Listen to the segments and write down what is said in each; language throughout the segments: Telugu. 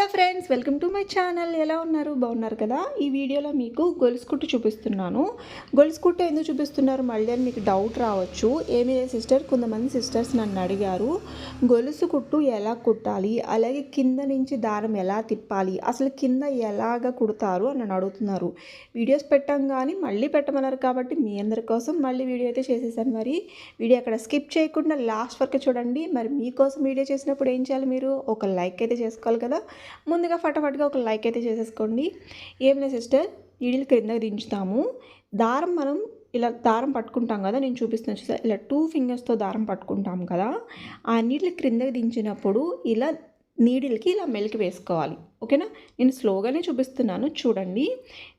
Hello friends welcome to my channel. ఎలా ఉన్నారు? బాగున్నారు కదా? ఈ వీడియోలో మీకు గొలుసు కుట్టు చూపిస్తున్నాను. గొలుసు కుట్టు ఎందుకు చూపిస్తున్నారు? మళ్ళీ అని మీకు డౌట్ రావచ్చు. ఏమి లేదు సిస్టర్ కొంతమంది సిస్టర్స్ నన్ను అడిగారు గొలుసు కుట్టు ఎలా కుట్టాలి? అలాగే కింద నుంచి దారం ఎలా తిప్పాలి? అసలు కింద ఎలాగ కుడతారు? అని నన్ను అడుగుతున్నారు. వీడియోస్ పెట్టాం కానీ మళ్ళీ పెట్టమన్నారు కాబట్టి మీ అందరి కోసం మళ్ళీ వీడియో అయితే చేసేసాను మరి. వీడియో అక్కడ స్కిప్ చేయకుండా లాస్ట్ వరకు చూడండి. మరి మీకోసం వీడియో చేసినప్పుడు ఏం చేయాలి మీరు? ఒక లైక్ అయితే చేసుకోవాలి కదా. ముందుగా ఫటాఫట్గా ఒక లైక్ అయితే చేసేసుకోండి. ఏం లేదు సిస్టర్ నీడిల్ క్రిందకి దించుతాము. దారం మనం ఇలా దారం పట్టుకుంటాం కదా నేను చూపిస్తున్నాను చూసా ఇలా టూ ఫింగర్స్తో దారం పట్టుకుంటాం కదా. ఆ నీళ్ళు క్రిందకి దించినప్పుడు ఇలా నీడిల్కి ఇలా మెలికి వేసుకోవాలి. ఓకేనా? నేను స్లోగానే చూపిస్తున్నాను. చూడండి.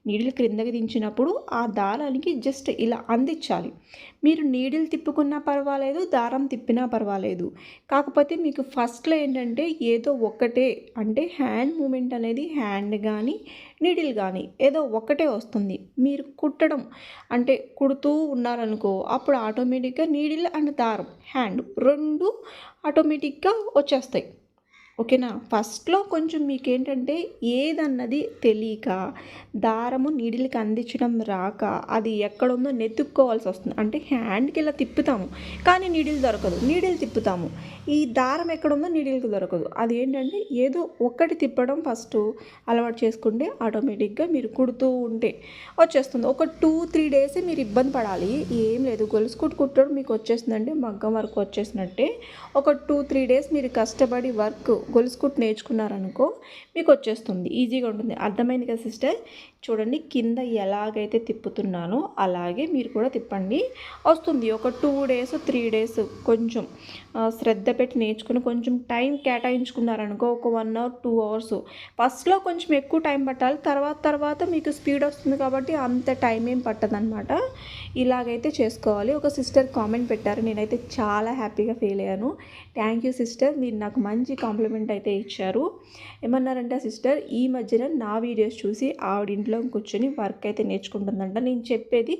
నీడిల్ క్రిందకి దించినప్పుడు ఆ దారానికి జస్ట్ ఇలా అందించాలి. మీరు నీడిల్ తిప్పుకున్నా పర్వాలేదు దారం తిప్పినా పర్వాలేదు. కాకపోతే మీకు ఫస్ట్లో ఏంటంటే ఏదో ఒక్కటే అంటే హ్యాండ్ మూమెంట్ అనేది హ్యాండ్ కానీ నీడిల్ కానీ ఏదో ఒక్కటే వస్తుంది. మీరు కుట్టడం అంటే కుడుతూ ఉన్నారనుకో అప్పుడు ఆటోమేటిక్గా నీడిల్ అండ్ దారం హ్యాండ్ రెండు ఆటోమేటిక్గా వచ్చేస్తాయి. ఓకేనా? ఫస్ట్లో కొంచెం మీకేంటంటే ఏదన్నది తెలియక దారము నీడిల్కి అందించడం రాక అది ఎక్కడుందో నెత్తుక్కోవాల్సి వస్తుంది. అంటే హ్యాండ్కి ఇలా తిప్పుతాము కానీ నీడిల్ దొరకదు. నీడిల్ తిప్పుతాము. ఈ దారం ఎక్కడుందో నీడిల్కి దొరకదు. అది ఏంటంటే ఏదో ఒక్కటి తిప్పడం ఫస్ట్ అలవాటు చేసుకుంటే ఆటోమేటిక్గా మీరు కుడుతూ ఉంటే వచ్చేస్తుంది. ఒక టూ త్రీ డేస్ మీరు ఇబ్బంది పడాలి. ఏం లేదు. గొలుసు కుట్టు కుట్టడం మీకు వచ్చేసిందంటే మగ్గం వర్క్ వచ్చేసినట్టే ఒక టూ త్రీ డేస్ మీరు కష్టపడి వర్క్ గొలుసు కుట్టు నేర్చుకున్నారనుకో మీకు వచ్చేస్తుంది ఈజీగా ఉంటుంది. అర్థమైంది కదా సిస్టర్? చూడండి కింద ఎలాగైతే తిప్పుతున్నానో అలాగే మీరు కూడా తిప్పండి. వస్తుంది ఒక టూ డేస్ త్రీ డేస్ కొంచెం శ్రద్ధ పెట్టి నేర్చుకుని కొంచెం టైం కేటాయించుకున్నారనుకో ఒక వన్ అవర్ టూ అవర్స్. ఫస్ట్లో కొంచెం ఎక్కువ టైం పట్టాలి తర్వాత తర్వాత మీకు స్పీడ్ వస్తుంది కాబట్టి అంత టైం ఏం పట్టదనమాట ఇలాగైతే చేసుకోవాలి. ఒక సిస్టర్ కామెంట్ పెట్టారు నేనైతే చాలా హ్యాపీగా ఫీల్ అయ్యాను. థ్యాంక్ యూ సిస్టర్ మీరు నాకు మంచి కాంప్లిమెంట్ అయితే ఇచ్చారు. ఏమన్నారంటే సిస్టర్ ఈ మధ్యన నా వీడియోస్ చూసి ఆవిడ ఇంట్లో కూర్చొని వర్క్ అయితే నేర్చుకుంటుందంట. నేను చెప్పేది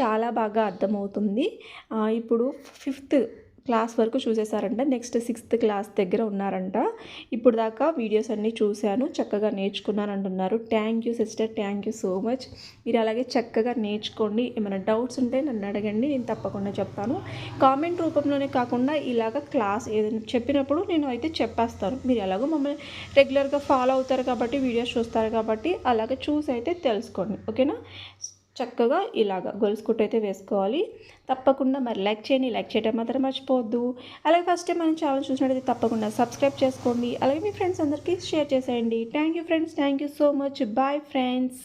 చాలా బాగా అర్థమవుతుంది. ఇప్పుడు ఫిఫ్త్ క్లాస్ వరకు చూసేసారంట నెక్స్ట్ సిక్స్త్ క్లాస్ దగ్గర ఉన్నారంట. ఇప్పుడు దాకా వీడియోస్ అన్నీ చూశాను. చక్కగా నేర్చుకున్నాను అంటున్నారు thank you sister thank you so much మీరు అలాగే చక్కగా నేర్చుకోండి. ఏమైనా డౌట్స్ ఉంటే నన్ను అడగండి. నేను తప్పకుండా చెప్తాను. కామెంట్ రూపంలోనే కాకుండా ఇలాగ క్లాస్ ఏదైనా చెప్పినప్పుడు నేను అయితే చెప్పేస్తాను. మీరు ఎలాగో మమ్మల్ని రెగ్యులర్గా ఫాలో అవుతారు కాబట్టి వీడియోస్ చూస్తారు కాబట్టి అలాగే చూసి అయితే తెలుసుకోండి. ఓకేనా చక్కగా ఇలాగ గొలుసు కుట్టు అయితే వేసుకోవాలి. తప్పకుండా మరి లైక్ చేయండి. లైక్ చేయడం మాత్రం మర్చిపోవద్దు. అలాగే ఫస్ట్ టైం మనం ఛానల్ చూసినట్టయితే తప్పకుండా సబ్స్క్రైబ్ చేసుకోండి. అలాగే మీ ఫ్రెండ్స్ అందరికీ షేర్ చేసేయండి. Thank you friends. Thank you so much. Bye friends.